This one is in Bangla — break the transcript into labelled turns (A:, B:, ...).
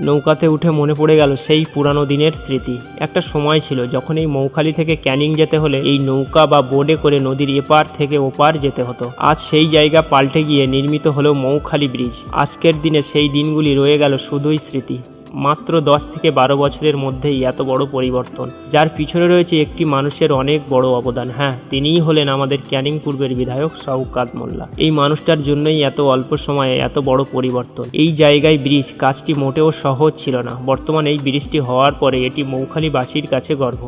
A: নৌকাতে উঠে মনে পড়ে গেল সেই পুরানো দিনের স্মৃতি। একটা সময় ছিল যখন এই মৌখালি থেকে ক্যানিং যেতে হলে এই নৌকা বা বোর্ডে করে নদীর এপার থেকে ওপার যেতে হতো। আজ সেই জায়গা পাল্টে গিয়ে নির্মিত হলো মৌখালি ব্রিজ। আজকের দিনে সেই দিনগুলি রয়ে গেল শুধুই স্মৃতি। মাত্র দশ থেকে বারো বছরের মধ্যেই এত বড় পরিবর্তন, যার পিছনে রয়েছে একটি মানুষের অনেক বড় অবদান। হ্যাঁ তিনিই হলেন আমাদের ক্যানিং পূর্বের বিধায়ক শওকাত মোল্লা। এই মানুষটার জন্যই এত অল্প সময়ে এত বড় পরিবর্তন। এই জায়গায় ব্রিজ, কাজটি মোটেও সহজ ছিল না। বর্তমানে এই ব্রিজটি হওয়ার পরে এটি মৌখালীবাসীর কাছে গর্ব।